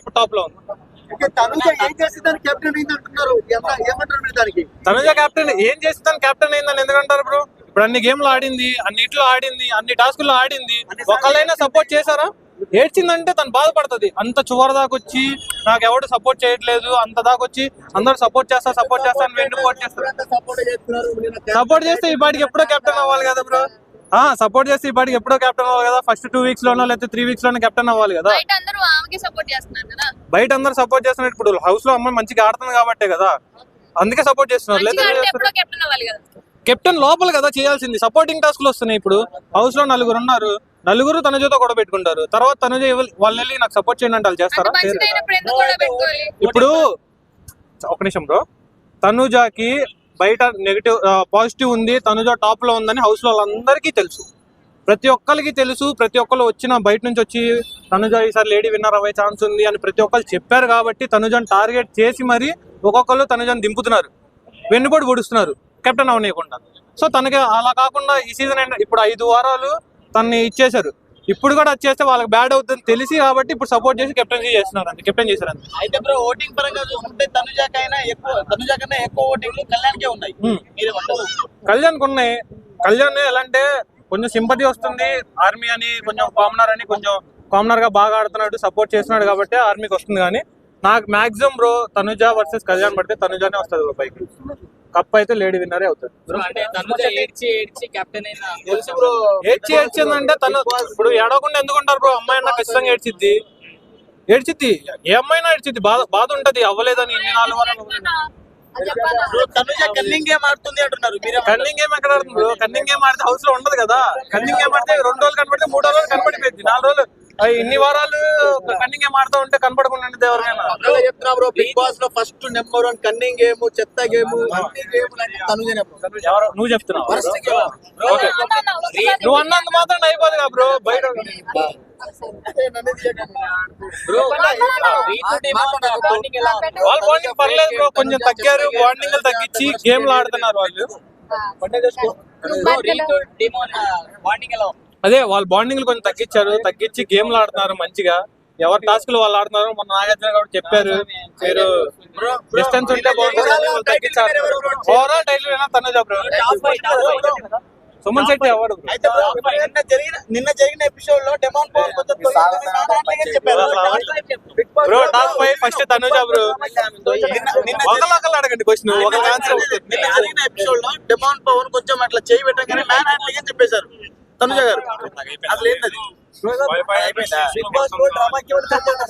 ఇప్పుడు టాప్లో ఉంది. తనుజ ఏం కెప్టెన్ మీరు దానికి? తనుజ కెప్టెన్ ఏం అయిందని ఎందుకంటారు బ్రో ఇప్పుడు అన్ని గేమ్లు ఆడింది అన్నిట్లో ఆడింది అన్ని టాస్కుల్లో ఆడింది. ఒకళ్ళైనా సపోర్ట్ చేశారా? ఏడ్చిందంటే తను బాధపడుతుంది. అంత చివరి దాకా వచ్చి నాకు ఎవడు సపోర్ట్ చేయట్లేదు అంత దాకా వచ్చి అందరూ సపోర్ట్ చేస్తా సపోర్ట్ చేస్తా అని చేస్తారు. సపోర్ట్ సపోర్ట్ చేస్తే ఈ పాటికి ఎప్పుడో కెప్టెన్ అవ్వాలి కదా బ్రో సపోర్ట్ చేస్తే ఈ పాటికి ఎప్పుడో కెప్టెన్ అవ్వాలి కదా. ఫస్ట్ టూ వీక్స్ లోనో లేకపోతే త్రీ వీక్స్ లోనో కెప్టెన్ అవ్వాలి కదా. బయట అందరూ ఆమెకి సపోర్ట్ చేస్తున్నారు కదా. బయట అందరూ సపోర్ట్ చేస్తున్నారు. ఇప్పుడు హౌస్లో అమ్మాయి మంచిగా ఆడుతుంది కాబట్టే కదా. అందుకే సపోర్ట్ చేస్తున్నారు. ఎప్పుడో కెప్టెన్ అవ్వాలి కదా. కెప్టెన్ లోపల కదా చేయాల్సింది. సపోర్టింగ్ టాస్క్లు వస్తున్నాయి ఇప్పుడు. హౌస్లో నలుగురు ఉన్నారు. నలుగురు తనుజతో కూడా పెట్టుకుంటారు. తర్వాత తనుజ ఇవ్వ- వాళ్ళు వెళ్ళి నాకు సపోర్ట్ చేయండి అంటే వాళ్ళు చేస్తారా? ఇప్పుడు ఒక నిమిషం బ్రో తనుజాకి బయట నెగిటివ్ పాజిటివ్ ఉంది తనుజ టాప్లో ఉందని హౌస్ వాళ్ళందరికీ తెలుసు. ప్రతి ఒక్కరికి తెలుసు ప్రతి ఒక్కరు వచ్చిన బయట నుంచి వచ్చి తనుజ ఈసారి లేడీ విన్నర్ అవ్వే ఛాన్స్ ఉంది అని ప్రతి ఒక్కరు చెప్పారు కాబట్టి తనుజను టార్గెట్ చేసి మరి ఒక్కొక్కరు తనుజను దింపుతున్నారు. వెన్నుబడి పొడుస్తున్నారు కెప్టెన్ అవనీయకుండా సో తనకి అలా కాకుండా ఈ సీజన్ ఇప్పుడు ఐదు వారాలు తనని ఇచ్చేశారు. ఇప్పుడు కూడా వచ్చేస్తే వాళ్ళకి బ్యాడ్ అవుతుంది తెలిసి కాబట్టి ఇప్పుడు సపోర్ట్ చేసి కెప్టెన్సీ చేస్తున్నారు అంతే కెప్టెన్ చేశారు అంతే అయితే బ్రో ఓటింగ్ పరంగా చూసుకుంటే తనుజాకైనా ఎక్కువ తనుజా కన్నా ఎక్కువ ఓటింగ్లు కళ్యాణ్కే ఉన్నాయి. Hmm. మీరేమంటారు కళ్యాణ్ ఉన్నాయి. కళ్యాణ్ ఎలా అంటే కొంచెం సింపతి వస్తుంది. ఆర్మీ అని కొంచెం కామనర్ అని కొంచెం కామనర్గా బాగా ఆడుతున్నాడు సపోర్ట్ చేస్తున్నాడు కాబట్టి ఆర్మీకి వస్తుంది కానీ నాకు maximum bro Tanuja versus Kalyan పడితే తనుజానే వస్తుంది బ్రో పైకి. కప్ అయితే లేడీ విన్నరే అవుతుంది బ్రో అంటే తనుజ ఏడ్చి ఏడ్చి కెప్టెన్ అయినా తెలుసు బ్రో ఏడ్చి ఏడ్చిందంటే తను ఇప్పుడు ఏడవకుండా ఎందుకుంటారు బ్రో? అమ్మాయి అన్న ఖచ్చితంగా ఏడ్చిద్ది. ఏడ్చిద్ది. ఏ అమ్మాయినా ఏడ్చిద్ది. బాధ బాధ ఉంటది. అవ్వలేదని ఇన్ని నాలుగు కన్నింగ్ గేమ్ ఆడుతుంది అంటున్నారు. మీరే కన్నింగ్ గేమ్ ఎక్కడ ఆడుతుంది బ్రో? కన్నింగ్ గేమ్ ఆడితే హౌస్లో ఉండదు కదా. కన్నింగ్ గేమ్ ఆడితే రెండు రోజులు కనపడితే మూడు రోజులు కనపడిపోయింది. నాలుగు రోజులు ఇన్ని వారాలు కన్నింగ్ గేమ్ ఆడుతూ ఉంటే కనపడకుండా ఎవరికైనా చెప్తున్నా బ్రో బిగ్ బాస్లో first number one cunning game చెత్త గేమ్ నువ్వు చెప్తున్నావు నువ్వు అన్నంత మాత్రం అయిపోదు కదా బ్రో బయట? వాళ్ళ బాండింగ్ పర్లేదు బ్రో కొంచెం తగ్గారు బాండింగ్ తగ్గించి గేమ్లు ఆడుతున్నారు వాళ్ళు. అదే వాళ్ళ బాండింగ్ కొంచెం తగ్గించారు. తగ్గించి గేమ్లు ఆడుతున్నారు మంచిగా. ఎవరి టాస్క్లు వాళ్ళు ఆడుతున్నారు మొన్న నాగార్జున గారు చెప్పారు. మీరు డిస్టెన్స్ ఉంటే బాగుంటుంది తగ్గించారు. Overall top five. Suman Shetty ఎవరు బ్రో అయితే బ్రో నిన్న జరిగిన నిన్న జరిగిన ఎపిసోడ్లో demon bro top five first Tanuja bro ఒకళ్ళొకళ్ళు అడగండి క్వశ్చన్ ఒక ఆన్సర్ నిన్న జరిగిన ఎపిసోడ్లో డెమాన్ పవన్ కొంచెం అట్లా చేయి పెట్టగానే మ్యాన్ హ్యాండ్లింగ్ అని చెప్పేశారు. తనుజ గారు. అసలు ఏంటది?